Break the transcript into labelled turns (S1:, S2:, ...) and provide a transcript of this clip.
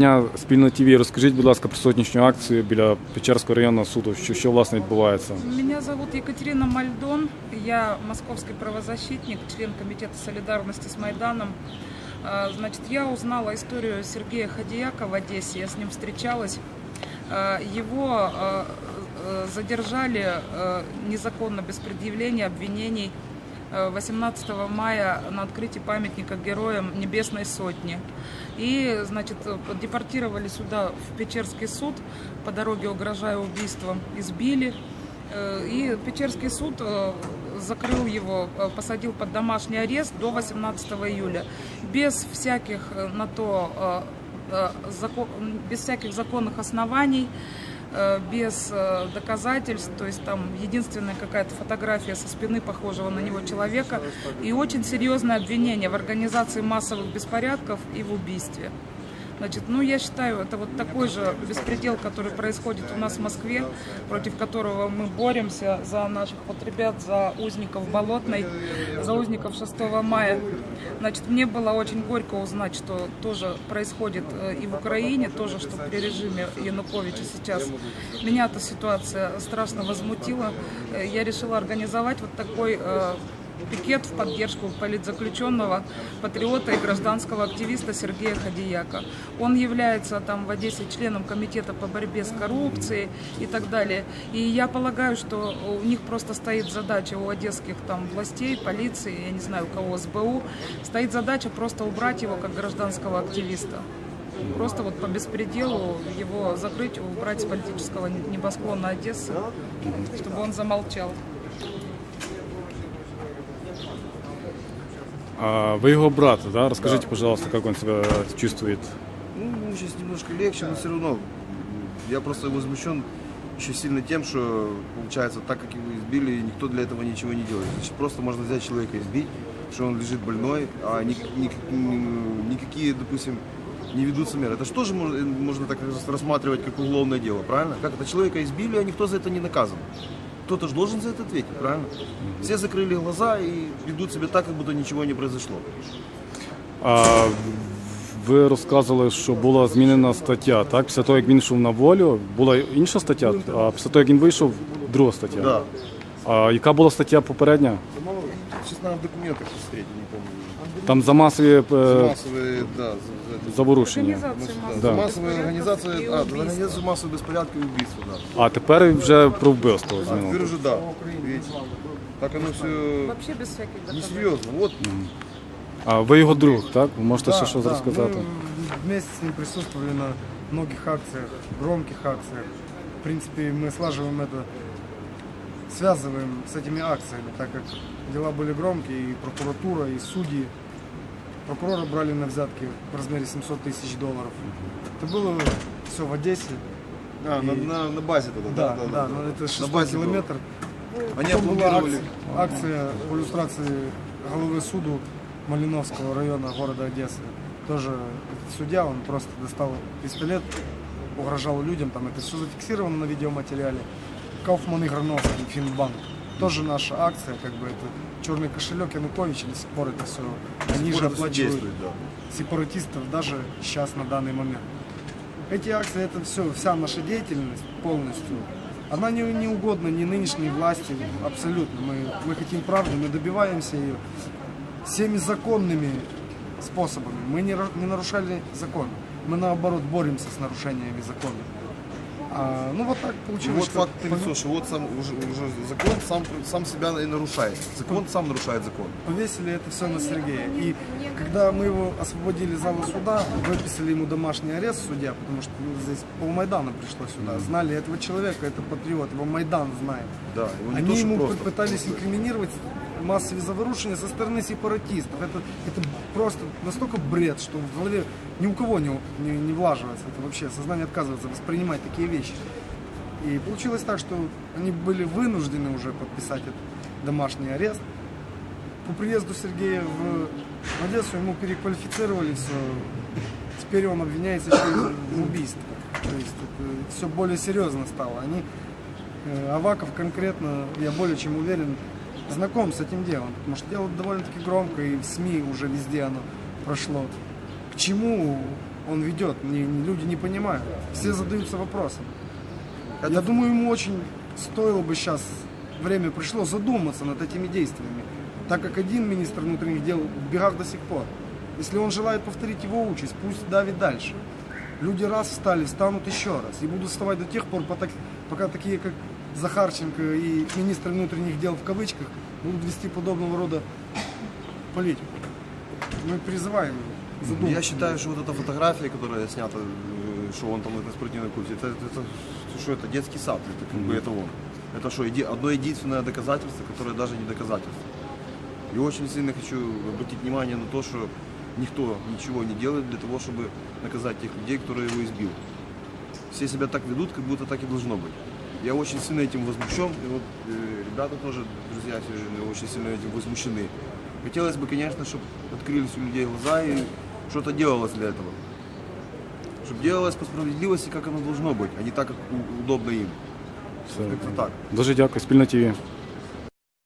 S1: Дня спільно ТВ. Розкажіть, будь ласка, про сьогоднішню акцію біля Печерського районного суду. Що, що власне відбувається?
S2: Меня зовут Екатерина Мальдон. Я московский правозащитник, член Комитета солидарности с Майданом. А, Значит, я узнала историю Сергея Ходияка в Одессе. Я с ним встречалась. А, Его а, э, задержали а, незаконно, без предъявления обвинений а, 18 мая на открытии памятника героям Небесной Сотни. И, значит, депортировали сюда, в Печерский суд, по дороге угрожая убийством, избили. Э, И Печерский суд э, закрыл его, э, посадил под домашний арест до 18 июля. Без всяких на то без всяких законных оснований, без э, доказательств, то есть там единственная какая-то фотография со спины похожего на него человека и очень серьезное обвинение в организации массовых беспорядков и в убийстве. Значит, ну я считаю, это вот такой же беспредел, который происходит у нас в Москве, против которого мы боремся за наших вот ребят, за узников Болотной, за узников 6 мая. Значит, мне было очень горько узнать, что тоже происходит э, и в Украине, тоже, что при режиме Януковича сейчас. Меня эта ситуация страшно возмутила. Э, Я решила организовать вот такой э, пикет в поддержку политзаключенного, патриота и гражданского активиста Сергея Ходияка. Он является там в Одессе членом комитета по борьбе с коррупцией и так далее. И я полагаю, что у них просто стоит задача у одесских там властей, полиции, я не знаю, у кого, СБУ, стоит задача просто убрать его как гражданского активиста. Просто вот по беспределу его закрыть, убрать с политического небосклона Одессы, чтобы он замолчал.
S1: А, ви його брат, да? Розкажіть, пожалуйста, як він себе чувствує.
S3: Ну, ему сейчас немножко легче, но все равно я просто возмущен еще сильно тем, что получается так, как его избили, и никто для этого ничего не делает. Значит, просто можно взять человека и избить, что он лежит больной, а ни- ни- м, никакие, допустим, не ведутся меры. Это же тоже можно, можно так рас- рассматривать как уголовное дело, правильно? Как это человека избили, а никто за это не наказан. Кто-то же должен за это ответить, правильно? Все закрыли глаза и ведут себя так, как будто ничего не произошло.
S1: А, ви розказували, що була змінена стаття, так? Після того, як він йшов на волю, була інша стаття, а після того, як він вийшов, друга стаття.
S3: Да.
S1: А яка була стаття попередня?
S3: Сейчас надо в документах посмотреть, не помню.
S1: Там за масові е,
S3: Массовые, да, за, за-
S1: заворушення.
S2: Организации
S3: да,
S2: массовых
S1: Да.
S3: массовые
S2: беспорядков
S3: организации,
S2: и
S3: а, за
S2: убийств.
S3: организацию массовых беспорядков и убийств, да.
S1: А тепер вже про вбивство
S3: А, теперь
S1: змінило.
S3: уже да, видите, так оно все
S2: Вообще без всяких доказательств.
S3: несерьезно. Вот,
S1: А ви його друг, так? Ви можете ще
S4: Да,
S1: щось
S4: да,
S1: розказати?
S4: Мы вместе с ним присутствовали на многих акциях, громких акциях. В принципе, мы слаживаем это, связываем с этими акциями, так как дела были громкие, и прокуратура, и судьи. Прокурора брали на взятки в размере 700 тысяч долларов. Это было все в Одессе.
S3: а, на,
S4: И-
S3: на, на базе тогда,
S4: Да,
S3: да,
S4: да, но это шестой
S3: базе было.
S4: километр.
S3: Они
S4: Потом была
S3: аплодировали.
S4: акция, акция по иллюстрации головы суду Малиновского района города Одессы. Тоже судья, он просто достал пистолет, угрожал людям, там это все зафиксировано на видеоматериале. Кауфман и Грановский, Финбанк. Тоже наша акция, как бы это черный кошелек Януковича до сих пор это все. Они же оплачивают
S3: да.
S4: сепаратистов даже сейчас на данный момент. Эти акции это все, вся наша деятельность полностью. Она не, не угодна ни нынешней власти, абсолютно. Мы, мы хотим правды, мы добиваемся ее всеми законными способами. Мы не, не нарушали закон. Мы наоборот боремся с нарушениями закона. А, ну вот так получилось.
S3: вот факт что вот сам, уже, уже закон сам, сам себя и нарушает. Закон сам нарушает закон.
S4: повесили это все на Сергея. И когда мы его освободили из зала суда, выписали ему домашний арест судья, потому что ну, здесь полмайдана пришло сюда. Знали этого человека, это патриот, его Майдан знает.
S3: Да, его не
S4: Они
S3: то,
S4: ему
S3: просто.
S4: пытались инкриминировать массовые заворушения со стороны сепаратистов. Это, это просто настолько бред, что в голове ни у кого не, не, не влаживается. Это вообще сознание отказывается воспринимать такие вещи. И получилось так, что они были вынуждены уже подписать этот домашний арест. По приезду Сергея в Одессу ему переквалифицировали все. Теперь он обвиняется еще и в убийстве. То есть это все более серьезно стало. Они Э, Аваков конкретно, я более чем уверен, знаком с этим делом, потому что дело довольно-таки громко, и в СМИ уже везде оно прошло. К чему он ведет, не- люди не понимают. Все задаются вопросом.
S3: Это-
S4: Я думаю, ему очень стоило бы сейчас, время пришло задуматься над этими действиями, так как один министр внутренних дел в бегах до сих пор. Если он желает повторить его участь, пусть давит дальше. Люди раз встали, встанут еще раз. И будут вставать до тех пор, пока такие, как Захарченко и министр внутренних дел в кавычках, будут вести подобного рода политику. Мы призываем его задуматься.
S3: Я считаю, что вот эта фотография, которая снята, э, что он там на спортивной курсе, это, это, что это детский сад, это как бы это он. Это что, еди- одно единственное доказательство, которое даже не доказательство. И очень сильно хочу обратить внимание на то, что никто ничего не делает для того, чтобы наказать тех людей, которые его избил. Все себя так ведут, как будто так и должно быть. Я очень сильно этим возмущен, и вот э, ребята тоже, друзья, все очень сильно этим возмущены. Хотелось бы, конечно, чтобы открылись у людей глаза и что-то делалось для этого. Чтобы делалось по справедливости, как оно должно быть, а не так, как удобно им.
S1: Все.
S3: Как-то так.
S1: Дуже дякую, спільна ТВ.